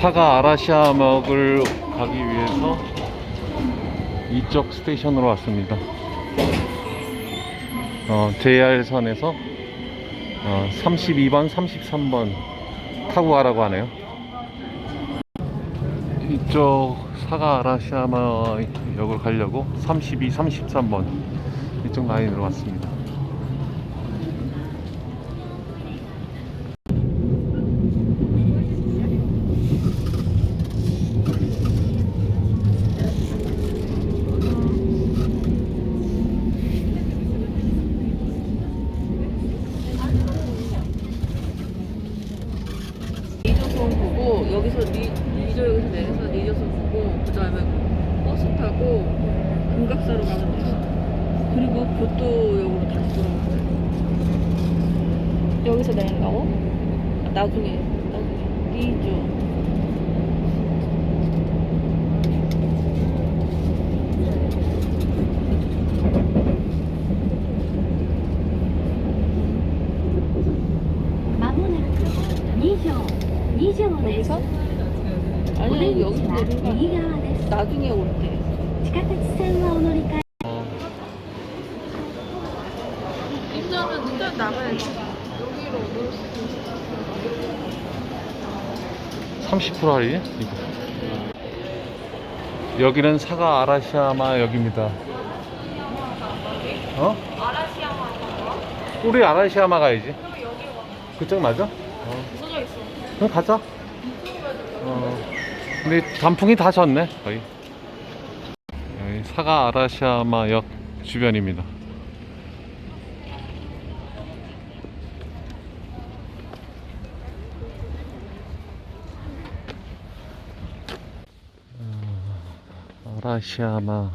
사가 아라시아 먹을 가기 위해서 이쪽 스테이션으로 왔습니다. 어, JR선에서 어, 32번, 33번 타고 가라고 하네요. 이쪽 사가 아라시아마 역을 가려고 32, 33번 이쪽 라인으로 왔습니다. 그리고 교토역으로 다시 돌아오고. 여기서 내린다고? 아, 나중에 나중에. 리조 여기서? 아니 여기 내린 거 나중에 올때 30% 할인? 이거. 여기는 사가 아라시야마 역입니다. 어? 아라시야마 우리 아라시야마 가야지. 그쪽 맞아? 어. 그럼 가자. 어. 근데 단풍이 다 졌네, 거의. 여기 사가 아라시야마 역 주변입니다. 어, 아라시야마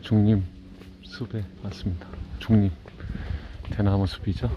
중림 숲에 왔습니다. 중림 대나무 숲이죠.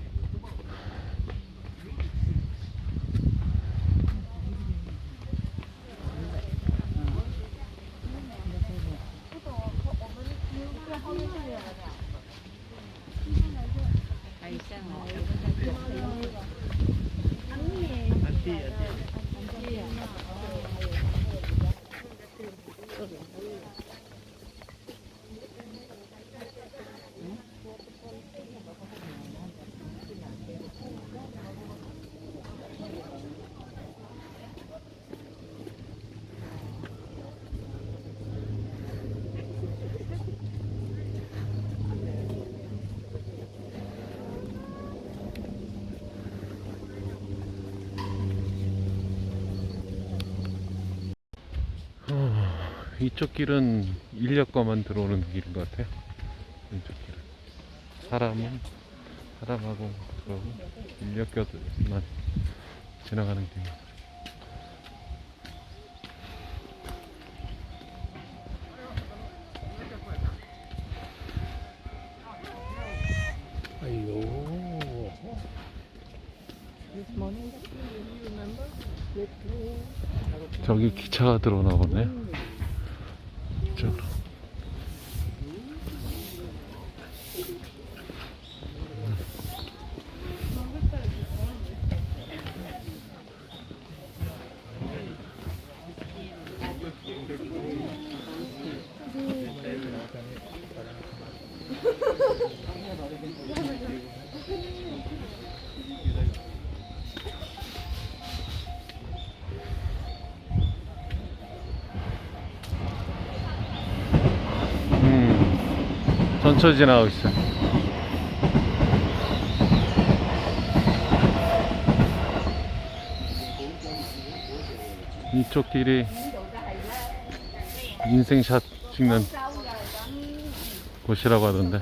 어, 이쪽 길은 인력거만 들어오는 길인 것 같아요. 이쪽 길은 사람은 사람하고 그러고 인력거만 지나가는 길. 저기 기차가 들어오나 보네. 전철 지나가고 있어. 이쪽 길이 인생샷 찍는 곳이라고 하던데.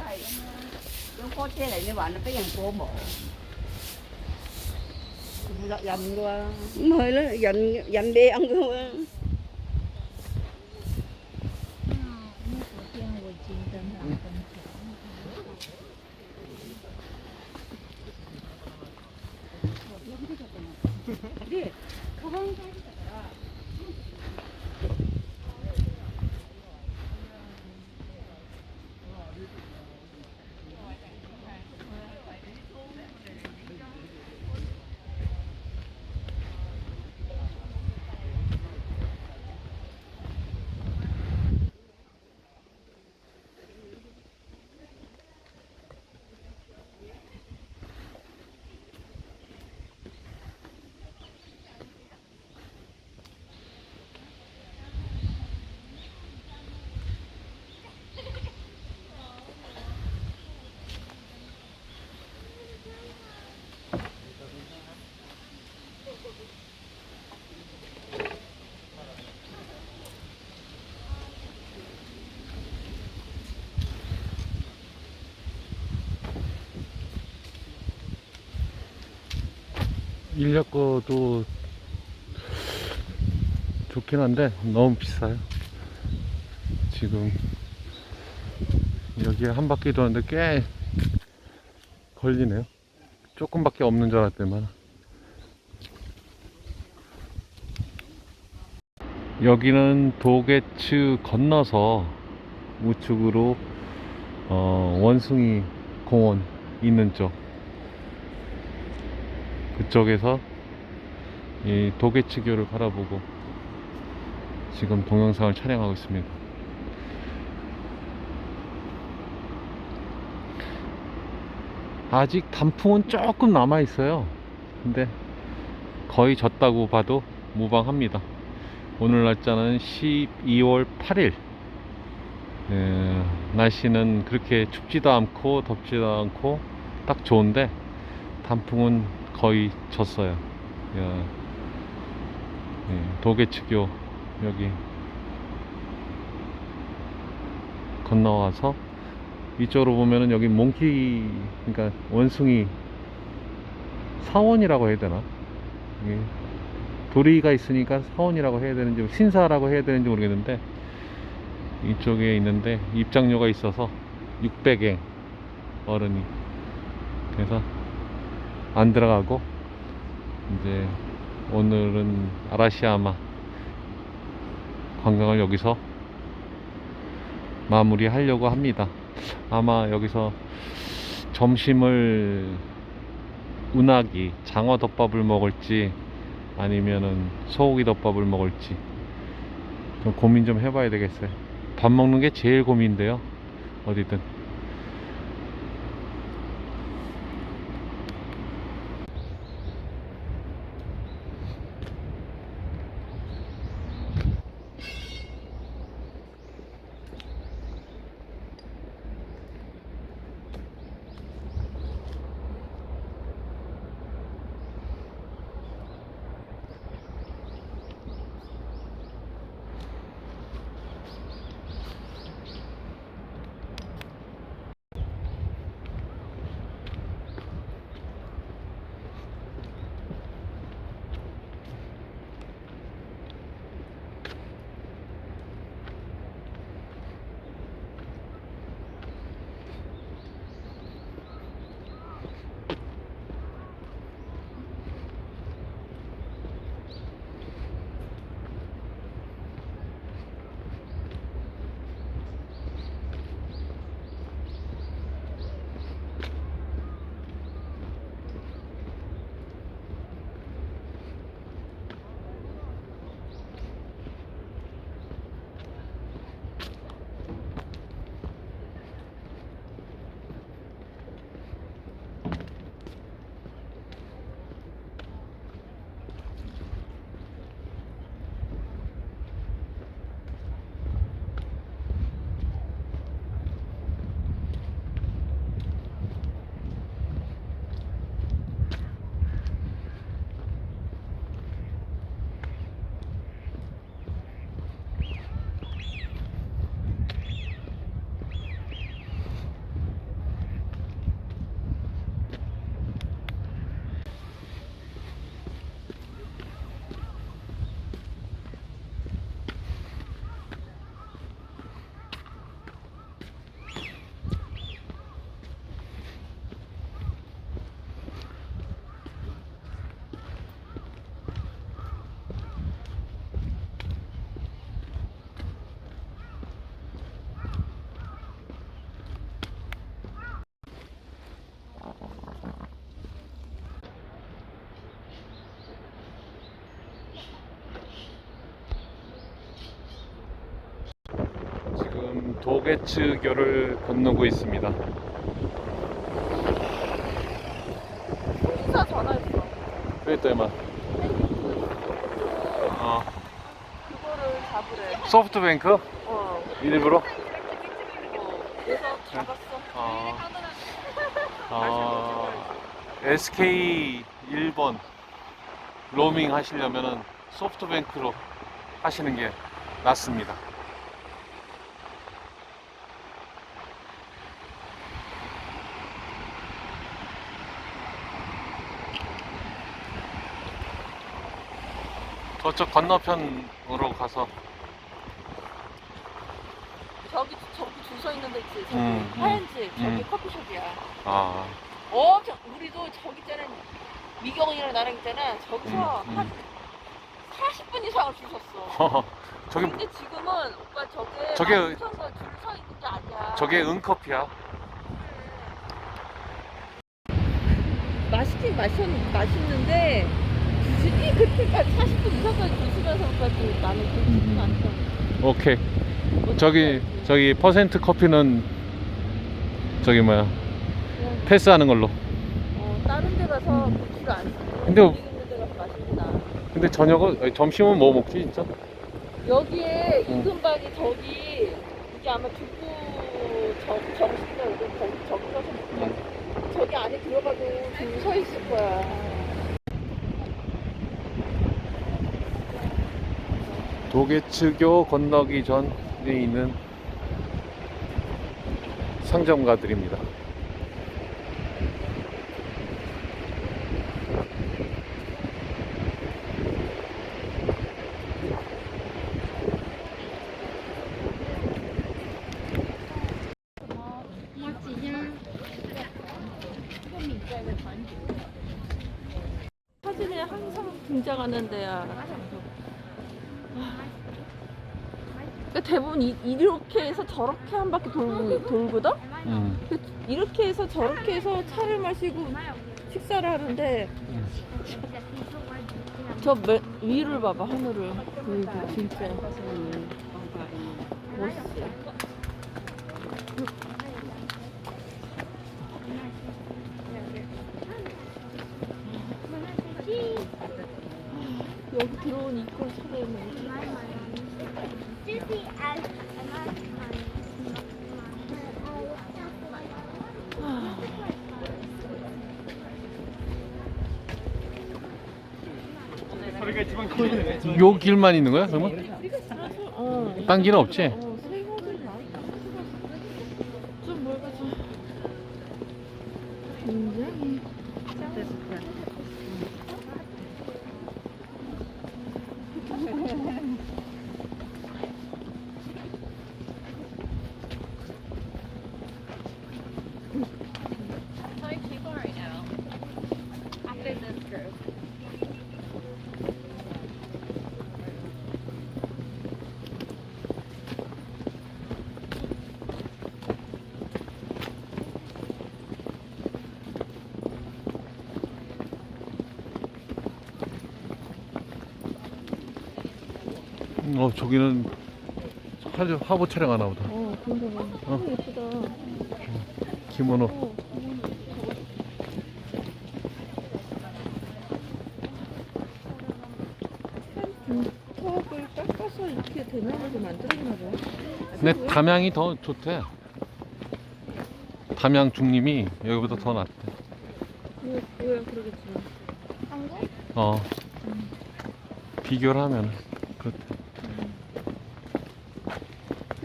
인력 거도 좋긴 한데 너무 비싸요. 지금 여기에 한 바퀴 도는데 꽤 걸리네요. 조금밖에 없는 줄 알았더만. 여기는 도계츠 건너서 우측으로 어, 원숭이 공원 있는 쪽 그쪽에서 이 도계치교를 바라보고 지금 동영상을 촬영하고 있습니다. 아직 단풍은 조금 남아 있어요. 근데 거의 졌다고 봐도 무방합니다. 오늘 날짜는 12월 8일. 예, 날씨는 그렇게 춥지도 않고 덥지도 않고 딱 좋은데 단풍은 거의 졌어요. 예, 예, 도계치교 여기 건너와서 이쪽으로 보면은 여기 몽키 그러니까 원숭이 사원이라고 해야 되나? 이게 도리가 있으니까 사원이라고 해야 되는지 신사라고 해야 되는지 모르겠는데 이쪽에 있는데 입장료가 있어서 600엔 어른이 그래서 안 들어가고 이제 오늘은 아라시야마 관광을 여기서 마무리 하려고 합니다. 아마 여기서 점심을 운하기 장어 덮밥을 먹을지 아니면은 소고기 덮밥을 먹을지 좀 고민 좀 해봐야 되겠어요. 밥 먹는 게 제일 고민인데요. 어디든. 도계츠교를 건너고 있습니다. 회사 전화했어. 그랬더니 막 어, 그거를 잡으래. 소프트뱅크 어. 일부러 어. 그래서 잡았어. 어, 어, SK 1번 로밍 하시려면은 소프트뱅크로 하시는 게 낫습니다. 저쪽 건너편으로 가서 저기 저기 줄 서 있는 데 있지. 저기 음, 음. 하얀 집 저기 음. 커피숍이야. 아 엄청 우리도 저기 있잖아 미경이랑 나랑 있잖아 저기서 음, 음. 한 40분 이상을 줄 섰어. 저기 근데 지금은 오빠 저게 저게- 줄서 줄서 있는 게 아니야. 저게 은커피야 맛있긴 맛있, 맛있는데 굳이 그렇게까지 40분 이상까지 줄 서면서까지 나는 싶진 않다. 오케이 저기 저기 퍼센트 커피는 저기 뭐야 패스하는 걸로 어, 다른 데 가서 안 서. 근데- 여기 있는 데 가서 맛있나. 근데 저녁은 아니, 점심은 뭐 먹지 진짜? 여기에 응. 이근방이 저기 이게 아마 두부 정, 정식인가 그래 거기 저기 가서 먹자. 저기 안에 들어가도 줄 서 있을 거야. 도계츠교 건너기 전에 있는 상점가들입니다. 사진에 항상 등장하는 데야. 대부분 이, 이렇게 해서 저렇게 한 바퀴 돌고, 돌거든? 음. 그 이렇게 해서 저렇게 해서 차를 마시고 식사를 하는데 저 매, 위를 봐봐 하늘을. 여기 진짜. 멋있어. 여기 들어온 이걸 찾아내면 요 길만 있는 거야 그러면? 어. 딴 길은 없지? 어, 저기는 화- 화보 촬영하나 보다. 어 근데 봐 어. 너무 예쁘다 기모노. 어, 턱을 깎아서 이렇게 대나무로 만들었나 봐. 근데 담양이 더 좋대. 담양 중림이 여기보다 더 낫대. 뭐, 뭐야 그러겠지. 어. 비교를 하면 그렇대.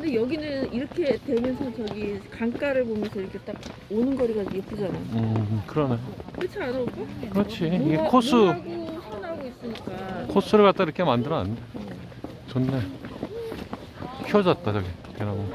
근데 여기는 이렇게 되면서 저기 강가를 보면서 이렇게 딱 오는 거리가 예쁘잖아. 음 그러네. 그렇지 않아 오빠? 그렇지. 이 모하- 코스 산하고 있으니까. 코스를 갖다 이렇게 만들어 놨네. 좋네. 키워졌다 저기 대나무.